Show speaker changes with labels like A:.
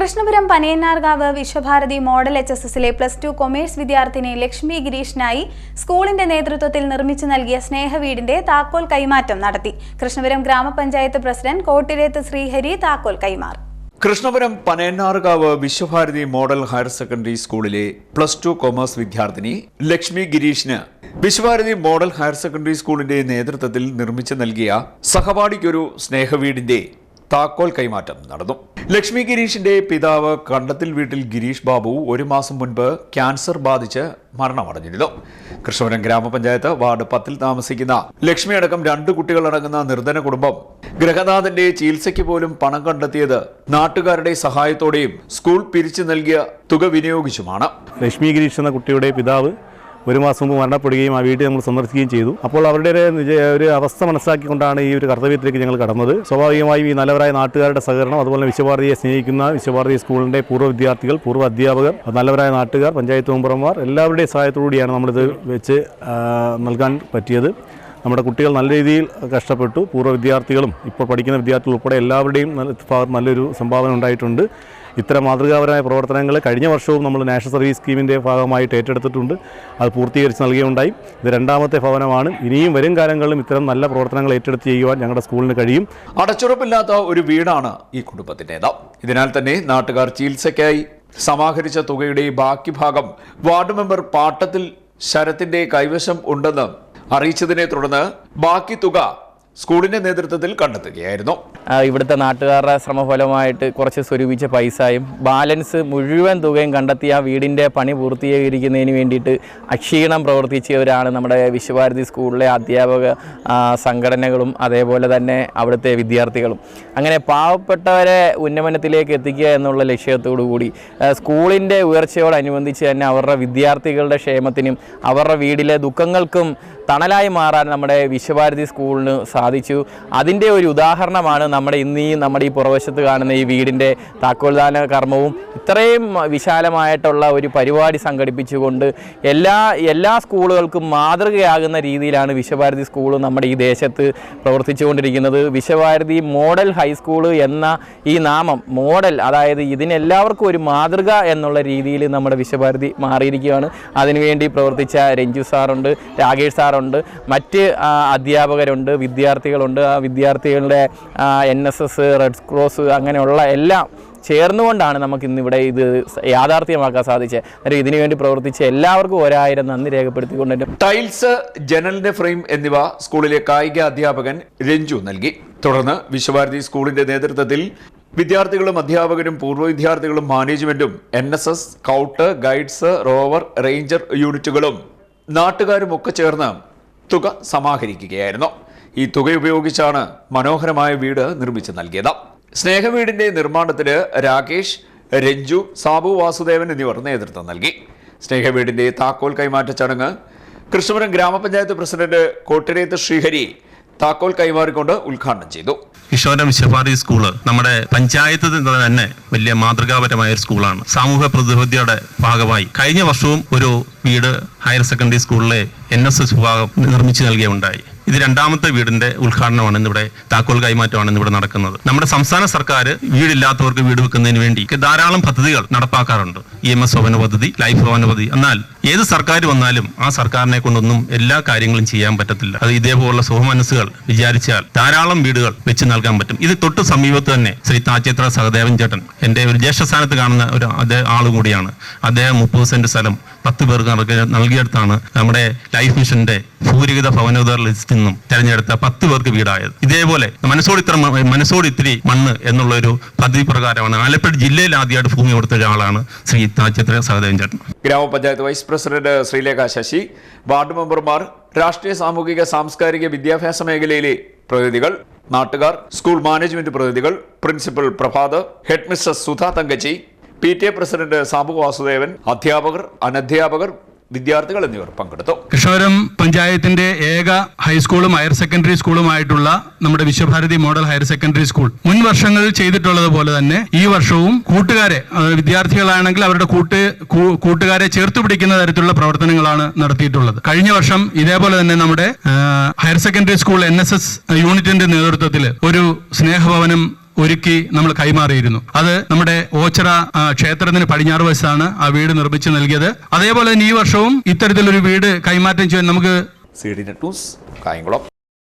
A: Krishnapuram Panayannarkavu Vishwabharati model H S എസിലെ plus two commerce വിദ്യാർത്ഥിനി ലക്ഷ്മി ഗിരീഷിനായി സ്കൂളിന്റെ നേതൃത്വത്തിൽ നിർമ്മിച്ചു നൽകിയ സ്നേഹവീടിന്റെ താക്കോൽ കൈമാറ്റം നടത്തി. കൃഷ്ണപുരം ഗ്രാമപഞ്ചായത്ത് പ്രസിഡന്റ് കോട്ടിരേത്ത് ശ്രീഹരി താക്കോൽ കൈമാറി.
B: Krishnapuram Panayannarkavu Vishwabharati model higher secondary സ്കൂളിലെ പ്ലസ് ടു കൊമേഴ്സ് വിദ്യാർത്ഥിനി ലക്ഷ്മി ഗിരീഷിന് വിശ്വഭാരതി മോഡൽ ഹയർ സെക്കൻഡറി സ്കൂളിന്റെ നേതൃത്വത്തിൽ നിർമ്മിച്ചു നൽകിയ സഹപാഠിക്കൊരു സ്നേഹവീടിന്റെ താക്കോൽ കൈമാറ്റം നടന്നു. ലക്ഷ്മി ഗിരീഷിന്റെ പിതാവ് കണ്ടത്തിൽ വീട്ടിൽ ഗിരീഷ് ബാബു ഒരു മാസം മുൻപ് ക്യാൻസർ ബാധിച്ച് മരണമടഞ്ഞിരുന്നു. കൃഷ്ണപുരം ഗ്രാമപഞ്ചായത്ത് വാർഡ് പത്തിൽ താമസിക്കുന്ന ലക്ഷ്മി അടക്കം രണ്ട് കുട്ടികളടങ്ങുന്ന നിർധന കുടുംബം ഗൃഹനാഥന്റെ ചികിത്സയ്ക്ക് പോലും പണം കണ്ടെത്തിയത് നാട്ടുകാരുടെ സഹായത്തോടെയും സ്കൂൾ പിരിച്ചു നൽകിയ തുക വിനിയോഗിച്ചുമാണ്.
C: ലക്ഷ്മി ഗിരീഷ് എന്ന കുട്ടിയുടെ പിതാവ് ഒരു മാസം മുമ്പ് മരണപ്പെടുകയും ആ വീട്ടിൽ നമ്മൾ സന്ദർശിക്കുകയും ചെയ്തു. അപ്പോൾ അവരുടെ ഒരു അവസ്ഥ മനസ്സിലാക്കിക്കൊണ്ടാണ് ഈ ഒരു കർത്തവ്യത്തിലേക്ക് ഞങ്ങൾ കടന്നത്. സ്വാഭാവികമായും ഈ നല്ലവരായ നാട്ടുകാരുടെ സഹകരണം അതുപോലെ വിശ്വഭാരതിയെ സ്നേഹിക്കുന്ന വിശ്വഭാരതി സ്കൂളിന്റെ പൂർവ വിദ്യാർത്ഥികൾ പൂർവ അധ്യാപകർ നല്ലവരായ നാട്ടുകാർ പഞ്ചായത്ത് മെമ്പർമാർ എല്ലാവരുടെയും സഹായത്തോടുകൂടിയാണ് നമ്മളിത് വെച്ച് നൽകാൻ പറ്റിയത്. നമ്മുടെ കുട്ടികൾ നല്ല രീതിയിൽ കഷ്ടപ്പെട്ടു. പൂർവ വിദ്യാർത്ഥികളും ഇപ്പോൾ പഠിക്കുന്ന വിദ്യാർത്ഥികൾ ഉൾപ്പെടെ എല്ലാവരുടെയും നല്ല നല്ലൊരു സംഭാവന ഉണ്ടായിട്ടുണ്ട്. ഇത്തരം മാതൃകാപരമായ പ്രവർത്തനങ്ങൾ കഴിഞ്ഞ വർഷവും നമ്മൾ നാഷണൽ സർവീസ് സ്കീമിന്റെ ഭാഗമായിട്ട് ഏറ്റെടുത്തിട്ടുണ്ട്. അത് പൂർത്തീകരിച്ച് നൽകുകയുണ്ടായി. ഇത് രണ്ടാമത്തെ ഭവനമാണ്. ഇനിയും വരും കാലങ്ങളിലും ഇത്തരം നല്ല പ്രവർത്തനങ്ങൾ ഏറ്റെടുത്ത് ചെയ്യുവാൻ ഞങ്ങളുടെ സ്കൂളിന് കഴിയും.
B: അടച്ചുറപ്പില്ലാത്ത ഒരു വീടാണ് ഈ കുടുംബത്തിന്റെത് ഇതിനാൽ തന്നെ നാട്ടുകാർ ചികിത്സയ്ക്കായി സമാഹരിച്ച തുകയുടെ ബാക്കി ഭാഗം വാർഡ് മെമ്പർ പാട്ടത്തിൽ ശരത്തിന്റെ കൈവശം ഉണ്ടെന്ന് അറിയിച്ചതിനെ തുടർന്ന് ബാക്കി തുക സ്കൂളിന്റെ നേതൃത്വത്തിൽ കണ്ടെത്തുകയായിരുന്നു.
D: ഇവിടുത്തെ നാട്ടുകാരുടെ ശ്രമഫലമായിട്ട് കുറച്ച് സ്വരൂപിച്ച പൈസയും ബാലൻസ് മുഴുവൻ തുകയും കണ്ടെത്തി ആ വീടിന്റെ പണി പൂർത്തീകരിക്കുന്നതിന് വേണ്ടിയിട്ട് അക്ഷീണം പ്രവർത്തിച്ചവരാണ് നമ്മുടെ വിശ്വഭാരതി സ്കൂളിലെ അധ്യാപക സംഘടനകളും അതേപോലെ തന്നെ അവിടുത്തെ വിദ്യാർത്ഥികളും. അങ്ങനെ പാവപ്പെട്ടവരെ ഉന്നമനത്തിലേക്ക് എത്തിക്കുക എന്നുള്ള ലക്ഷ്യത്തോടു കൂടി സ്കൂളിന്റെ ഉയർച്ചയോടനുബന്ധിച്ച് തന്നെ അവരുടെ വിദ്യാർത്ഥികളുടെ ക്ഷേമത്തിനും അവരുടെ വീടിലെ ദുഃഖങ്ങൾക്കും തണലായി മാറാൻ നമ്മുടെ വിശ്വഭാരതി സ്കൂളിന് സാധിച്ചു. അതിന്റെ ഒരു ഉദാഹരണമാണ് നമ്മുടെ ഇന്ന് നമ്മുടെ ഈ പുറവശത്ത് കാണുന്ന ഈ വീടിന്റെ താക്കോൽദാന കർമ്മവും. ഇത്രയും വിശാലമായിട്ടുള്ള ഒരു പരിപാടി സംഘടിപ്പിച്ചുകൊണ്ട് എല്ലാ എല്ലാ സ്കൂളുകൾക്കും മാതൃകയാകുന്ന രീതിയിലാണ് വിശ്വഭാരതി സ്കൂൾ നമ്മുടെ ഈ ദേശത്ത് പ്രവർത്തിച്ചുകൊണ്ടിരിക്കുന്നത്. വിശ്വഭാരതി മോഡൽ ഹൈസ്കൂൾ എന്ന ഈ നാമം മോഡൽ അതായത് ഇതിനെല്ലാവർക്കും ഒരു മാതൃക എന്നുള്ള രീതിയിൽ നമ്മുടെ വിശ്വഭാരതി മാറിയിരിക്കുകയാണ്. അതിനുവേണ്ടി പ്രവർത്തിച്ച രഞ്ജു സാറുണ്ട് രാകേഷ് സാറുണ്ട് മറ്റ് ആ, അധ്യാപകരുണ്ട് വിദ്യാർത്ഥികളുണ്ട്. ആ വിദ്യാർത്ഥികളുടെ N S S red cross അങ്ങനെയുള്ള എല്ലാം ചേർന്നുകൊണ്ടാണ് നമുക്ക് ഇന്നിവിടെ ഇത് യാഥാർത്ഥ്യമാക്കാൻ സാധിച്ചത്. അന്നേരം ഇതിനു വേണ്ടി പ്രവർത്തിച്ച എല്ലാവർക്കും ഒരായിരം നന്ദി രേഖപ്പെടുത്തിക്കൊണ്ട്
B: ടൈൽസ് ജനലിന്റെ ഫ്രെയിം എന്നിവ സ്കൂളിലെ കായിക അധ്യാപകൻ രഞ്ജു നൽകി. തുടർന്ന് വിശ്വഭാരതി സ്കൂളിന്റെ നേതൃത്വത്തിൽ വിദ്യാർത്ഥികളും അധ്യാപകരും പൂർവ വിദ്യാർത്ഥികളും മാനേജ്മെന്റും N S S scout guides rover ranger യൂണിറ്റുകളും നാട്ടുകാരും ഒക്കെ ചേർന്ന് തുക സമാഹരിക്കുകയായിരുന്നു. ഈ തുക ഉപയോഗിച്ചാണ് മനോഹരമായ വീട് നിർമ്മിച്ചു നൽകിയത്. സ്നേഹവീടിന്റെ നിർമ്മാണത്തിന് രാകേഷ് രഞ്ജു സാബു വാസുദേവൻ എന്നിവർ നേതൃത്വം നൽകി. സ്നേഹവീടിന്റെ താക്കോൽ കൈമാറ്റ ചടങ്ങ് കൃഷ്ണപുരം ഗ്രാമപഞ്ചായത്ത് പ്രസിഡന്റ് കോട്ടിരേത്ത് ശ്രീഹരി താക്കോൽ കൈമാറിക്കൊണ്ട് ഉദ്ഘാടനം ചെയ്തു.
E: കിഷോരം വിശ്വഭാരതി സ്കൂൾ നമ്മുടെ പഞ്ചായത്ത് തന്നെ വലിയ മാതൃകാപരമായ ഒരു സ്കൂളാണ്. സാമൂഹ്യ പ്രതിബദ്ധതയുടെ ഭാഗമായി കഴിഞ്ഞ വർഷവും ഒരു വീട് ഹയർ സെക്കൻഡറി സ്കൂളിലെ എൻ എസ് എസ് വിഭാഗം നിർമ്മിച്ചു നൽകുകയുണ്ടായി ഇത് രണ്ടാമത്തെ വീടിന്റെ ഉദ്ഘാടനമാണ് ഇന്നിവിടെ താക്കോൽ കൈമാറ്റമാണ് ഇന്നിവിടെ നടക്കുന്നത്. നമ്മുടെ സംസ്ഥാന സർക്കാർ വീടില്ലാത്തവർക്ക് വീട് വെക്കുന്നതിന് വേണ്ടി ധാരാളം പദ്ധതികൾ നടപ്പാക്കാറുണ്ട്. ഇ എം എസ് ഭവന പദ്ധതി ലൈഫ് ഭവന പദ്ധതി. എന്നാൽ ഏത് സർക്കാർ വന്നാലും ആ സർക്കാരിനെ കൊണ്ടൊന്നും എല്ലാ കാര്യങ്ങളും ചെയ്യാൻ പറ്റത്തില്ല. അത് ഇതേപോലുള്ള സുഖമനസ്സുകൾ വിചാരിച്ചാൽ ധാരാളം വീടുകൾ വെച്ച് നൽകാൻ പറ്റും. ഇത് തൊട്ട് സമീപത്ത് തന്നെ ശ്രീ താച്ചേത്ര സഹദേവൻ ചേട്ടൻ എന്റെ ഒരു ജ്യേഷ്ഠ സ്ഥാനത്ത് കാണുന്ന ഒരു അതേ ആളും കൂടിയാണ്. അദ്ദേഹം മുപ്പത് സെന്റ് സ്ഥലം പത്ത് പേർക്ക് നൽകിയെടുത്താണ് നമ്മുടെ ലൈഫ് മിഷന്റെ ഭൂരിഹിത ഭവനോദര ലിസ്റ്റിൽ നിന്നും തെരഞ്ഞെടുത്ത പത്ത് പേർക്ക് വീടായത്. ഇതേപോലെ മനസ്സോട് ഇത്ര മനസ്സോട് ഇത്തിരി മണ്ണ് എന്നുള്ള ഒരു പദ്ധതി പ്രകാരമാണ് ആലപ്പുഴ ജില്ലയിൽ ആദ്യമായിട്ട് ഭൂമി കൊടുത്ത ഒരാളാണ് ശ്രീ താച്ചേത്ര സഹദേവൻ ചേട്ടൻ.
B: ഗ്രാമപഞ്ചായത്ത് vice president Sreelekha Sasi ward മെമ്പർമാർ രാഷ്ട്രീയ സാമൂഹിക സാംസ്കാരിക വിദ്യാഭ്യാസ മേഖലയിലെ പ്രതിനിധികൾ നാട്ടുകാർ സ്കൂൾ മാനേജ്മെന്റ് പ്രതിനിധികൾ principal Prabhath head mister Sudha Thankachi P T A president Sabu Vasudevan അധ്യാപകർ അനധ്യാപകർ വിദ്യാർത്ഥികൾ എന്നിവർ പങ്കെടുത്തു.
F: കൃഷ്ണപുരം പഞ്ചായത്തിന്റെ ഏക ഹൈസ്കൂളും ഹയർ സെക്കൻഡറി സ്കൂളുമായിട്ടുള്ള നമ്മുടെ Vishwabharati model higher secondary school. മുൻ വർഷങ്ങളിൽ ചെയ്തിട്ടുള്ളത് പോലെ തന്നെ ഈ വർഷവും കൂട്ടുകാരെ വിദ്യാർത്ഥികളാണെങ്കിൽ അവരുടെ കൂട്ട് കൂട്ടുകാരെ ചേർത്ത് പിടിക്കുന്ന തരത്തിലുള്ള പ്രവർത്തനങ്ങളാണ് നടത്തിയിട്ടുള്ളത്. കഴിഞ്ഞ വർഷം ഇതേപോലെ തന്നെ നമ്മുടെ ഹയർ സെക്കൻഡറി സ്കൂൾ എൻ യൂണിറ്റിന്റെ നേതൃത്വത്തിൽ ഒരു സ്നേഹഭവനം ഒരുക്കി നമ്മൾ കൈമാറിയിരുന്നു. അത് നമ്മുടെ ഓച്ചറ ക്ഷേത്രത്തിന് പടിഞ്ഞാറ് വശത്താണ് ആ വീട് നിർമ്മിച്ച് നൽകിയത്. അതേപോലെ തന്നെ ഈ വർഷവും ഇത്തരത്തിലൊരു വീട് കൈമാറ്റം ചെയ്യാൻ നമുക്ക്
B: C D net news Kayamkulam.